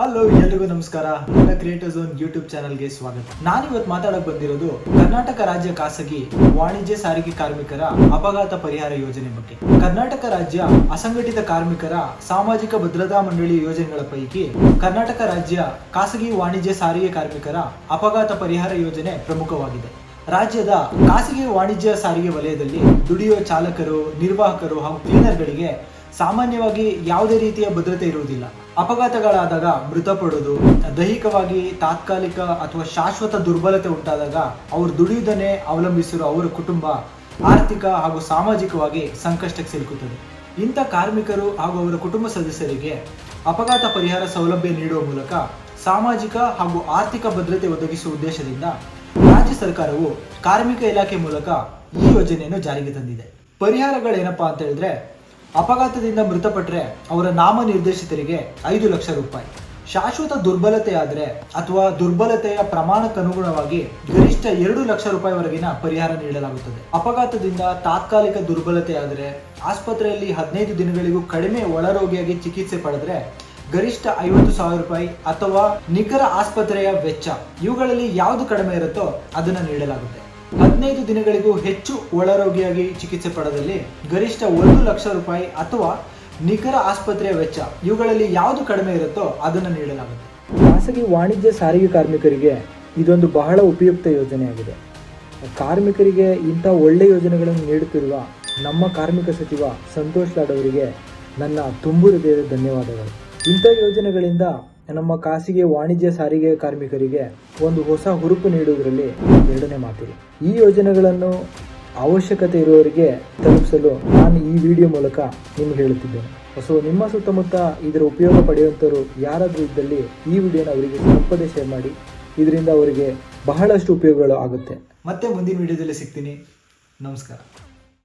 Hello ಎಲ್ರಿಗೂ ನಮಸ್ಕಾರ. ನನ್ನ ಕ್ರಿಯೇಟರ್ ಝೋನ್ ಯೂಟ್ಯೂಬ್ ಚಾನಲ್ಗೆ ಸ್ವಾಗತ. ನಾನು ಇವತ್ತು ಮಾತಾಡಕ್ ಬಂದಿರೋದು ಕರ್ನಾಟಕ ರಾಜ್ಯ ಖಾಸಗಿ ವಾಣಿಜ್ಯ ಸಾರಿಗೆ ಕಾರ್ಮಿಕರ ಅಪಘಾತ ಪರಿಹಾರ ಯೋಜನೆ ಬಗ್ಗೆ. ಕರ್ನಾಟಕ ರಾಜ್ಯ ಅಸಂಘಟಿತ ಕಾರ್ಮಿಕರ ಸಾಮಾಜಿಕ ಭದ್ರತಾ ಮಂಡಳಿ ಯೋಜನೆಗಳ ಪೈಕಿ ಕರ್ನಾಟಕ ರಾಜ್ಯ ಖಾಸಗಿ ವಾಣಿಜ್ಯ ಸಾರಿಗೆ ಕಾರ್ಮಿಕರ ಅಪಘಾತ ಪರಿಹಾರ ಯೋಜನೆ ಪ್ರಮುಖವಾಗಿದೆ. ರಾಜ್ಯದ ಖಾಸಗಿ ವಾಣಿಜ್ಯ ಸಾರಿಗೆ ವಲಯದಲ್ಲಿ ದುಡಿಯುವ ಚಾಲಕರು, ನಿರ್ವಾಹಕರು ಹಾಗೂ ಕ್ಲೀನರ್ಗಳಿಗೆ ಸಾಮಾನ್ಯವಾಗಿ ಯಾವುದೇ ರೀತಿಯ ಭದ್ರತೆ ಇರುವುದಿಲ್ಲ. ಅಪಘಾತಗಳಾದಾಗ ಮೃತಪಡೋದು ದೈಹಿಕವಾಗಿ ತಾತ್ಕಾಲಿಕ ಅಥವಾ ಶಾಶ್ವತ ದುರ್ಬಲತೆ ಉಂಟಾದಾಗ ಅವರು ದುಡಿಯುವುದನ್ನೇ ಅವಲಂಬಿಸಿರುವ ಅವರ ಕುಟುಂಬ ಆರ್ಥಿಕ ಹಾಗೂ ಸಾಮಾಜಿಕವಾಗಿ ಸಂಕಷ್ಟಕ್ಕೆ ಸಿಲುಕುತ್ತದೆ. ಇಂಥ ಕಾರ್ಮಿಕರು ಹಾಗೂ ಅವರ ಕುಟುಂಬ ಸದಸ್ಯರಿಗೆ ಅಪಘಾತ ಪರಿಹಾರ ಸೌಲಭ್ಯ ನೀಡುವ ಮೂಲಕ ಸಾಮಾಜಿಕ ಹಾಗೂ ಆರ್ಥಿಕ ಭದ್ರತೆ ಒದಗಿಸುವ ಉದ್ದೇಶದಿಂದ ರಾಜ್ಯ ಸರ್ಕಾರವು ಕಾರ್ಮಿಕ ಇಲಾಖೆ ಮೂಲಕ ಈ ಯೋಜನೆಯನ್ನು ಜಾರಿಗೆ ತಂದಿದೆ. ಪರಿಹಾರಗಳೇನಪ್ಪಾ ಅಂತ ಹೇಳಿದ್ರೆ ಅಪಘಾತದಿಂದ ಮೃತಪಟ್ಟರೆ ಅವರ ನಾಮನಿರ್ದೇಶಿತರಿಗೆ ಐದು ಲಕ್ಷ ರೂಪಾಯಿ. ಶಾಶ್ವತ ದುರ್ಬಲತೆ ಆದರೆ ಅಥವಾ ದುರ್ಬಲತೆಯ ಪ್ರಮಾಣಕ್ಕನುಗುಣವಾಗಿ ಗರಿಷ್ಠ ಎರಡು ಲಕ್ಷ ರೂಪಾಯಿವರೆಗಿನ ಪರಿಹಾರ ನೀಡಲಾಗುತ್ತದೆ. ಅಪಘಾತದಿಂದ ತಾತ್ಕಾಲಿಕ ದುರ್ಬಲತೆ ಆದರೆ ಆಸ್ಪತ್ರೆಯಲ್ಲಿ ಹದಿನೈದು ದಿನಗಳಿಗೂ ಕಡಿಮೆ ಒಳರೋಗಿಯಾಗಿ ಚಿಕಿತ್ಸೆ ಪಡೆದ್ರೆ ಗರಿಷ್ಠ ಐವತ್ತು ಸಾವಿರ ರೂಪಾಯಿ ಅಥವಾ ನಿಖರ ಆಸ್ಪತ್ರೆಯ ವೆಚ್ಚ ಇವುಗಳಲ್ಲಿ ಯಾವುದು ಕಡಿಮೆ ಇರುತ್ತೋ ಅದನ್ನು ನೀಡಲಾಗುತ್ತೆ. ಹದಿನೈದು ದಿನಗಳಿಗೂ ಹೆಚ್ಚು ಒಳರೋಗಿಯಾಗಿ ಚಿಕಿತ್ಸೆ ಪಡೆದಲ್ಲಿ ಗರಿಷ್ಠ ಒಂದು ಲಕ್ಷ ರೂಪಾಯಿ ಅಥವಾ ನಿಖರ ಆಸ್ಪತ್ರೆಯ ವೆಚ್ಚ ಇವುಗಳಲ್ಲಿ ಯಾವುದು ಕಡಿಮೆ ಇರುತ್ತೋ ಅದನ್ನು ನೀಡಲಾಗುತ್ತೆ. ಖಾಸಗಿ ವಾಣಿಜ್ಯ ಸಾರಿಗೆ ಕಾರ್ಮಿಕರಿಗೆ ಇದೊಂದು ಬಹಳ ಉಪಯುಕ್ತ ಯೋಜನೆಯಾಗಿದೆ. ಕಾರ್ಮಿಕರಿಗೆ ಇಂಥ ಒಳ್ಳೆ ಯೋಜನೆಗಳನ್ನು ನೀಡುತ್ತಿರುವ ನಮ್ಮ ಕಾರ್ಮಿಕ ಸಚಿವ ಸಂತೋಷ್ ಲಾಡ್ ಅವರಿಗೆ ನನ್ನ ತುಂಬು ಹೃದಯದ ಧನ್ಯವಾದಗಳು. ಇಂಥ ಯೋಜನೆಗಳಿಂದ ನಮ್ಮ ಖಾಸಗಿ ವಾಣಿಜ್ಯ ಸಾರಿಗೆ ಕಾರ್ಮಿಕರಿಗೆ ಒಂದು ಹೊಸ ಹುರುಪು ನೀಡುವುದರಲ್ಲಿ ಎರಡನೇ ಮಾತಿದೆ. ಈ ಯೋಜನೆಗಳನ್ನು ಅವಶ್ಯಕತೆ ಇರುವವರಿಗೆ ತಲುಪಿಸಲು ನಾನು ಈ ವಿಡಿಯೋ ಮೂಲಕ ನಿಮ್ಗೆ ಹೇಳುತ್ತಿದ್ದೇನೆ. ಸೊ, ನಿಮ್ಮ ಸುತ್ತಮುತ್ತ ಇದರ ಉಪಯೋಗ ಪಡೆಯುವಂಥವ್ರು ಯಾರಾದರೂ ಇದ್ದಲ್ಲಿ ಈ ವಿಡಿಯೋನ ಅವರಿಗೆ ತಪ್ಪದೇ ಶೇರ್ ಮಾಡಿ. ಇದರಿಂದ ಅವರಿಗೆ ಬಹಳಷ್ಟು ಉಪಯೋಗಗಳು ಆಗುತ್ತೆ. ಮತ್ತೆ ಮುಂದಿನ ವಿಡಿಯೋದಲ್ಲಿ ಸಿಗ್ತೀನಿ. ನಮಸ್ಕಾರ.